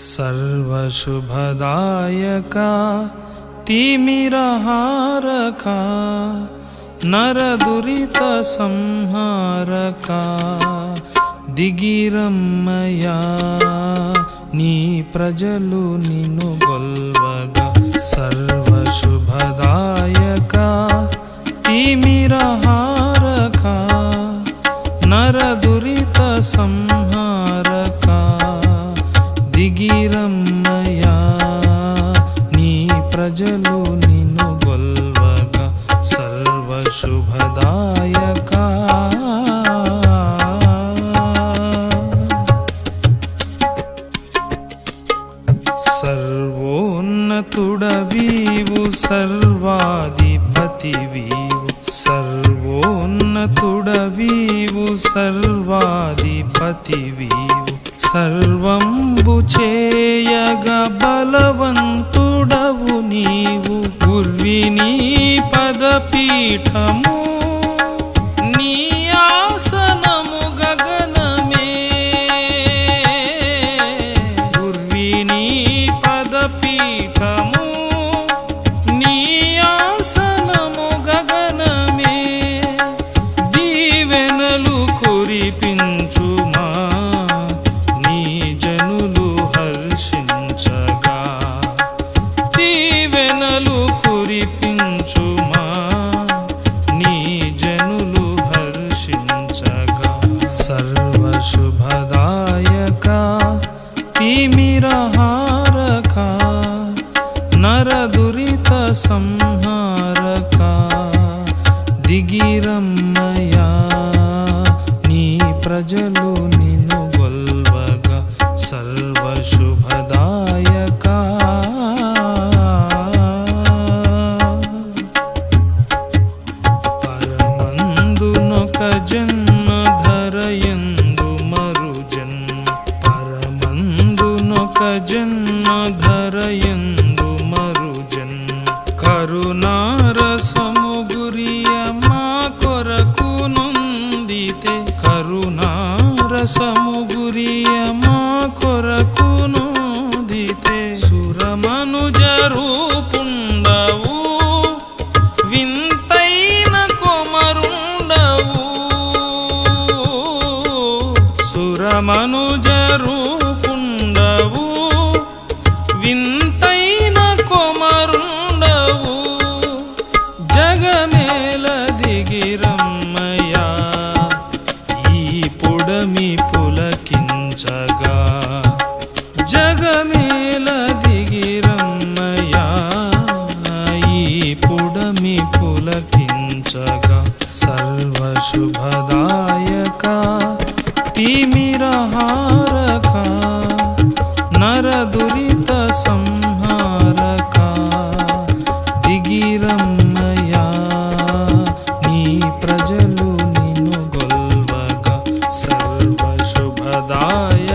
सर्वशुभदायका तिमिरहारका नरदुरितसंहारका दिगिरम्मया नी प्रजलु निनु गोल्वग। सर्वशुभदायका तिमिरहारका नरदुरितसंहार దిగిరమ్మయా నీ ప్రజలు నిన్ను గొల్వగా సర్వశుభదాయక. సర్వోన్నతుడవీవు సర్వాధిపతివీవు. సర్వోన్నతుడవీవు సర్వాధిపతివీ సర్వంబు చేయగ బలవంతుడవు నీవు. ఉర్విని పదపీఠము సర్వశుభదాయక తిమిరహారక నరదురిత సంహారక దిగిరమ్మయా నీ ప్రజలు నిన్ను గొల్వగా సర్వశుభదాయక ధరయందు మరుజన్. కరుణారసము గురియ మా కొరకు నొందితే కరుణారసము మేల దిగిరమ్మయ్యా ఈ పొడమి పులకించగా. జగమేల దిగిరమ్మయ్యా ఈ పొడమి పులకించగా. సర్వశుభదాయక తిమిరహా सदाय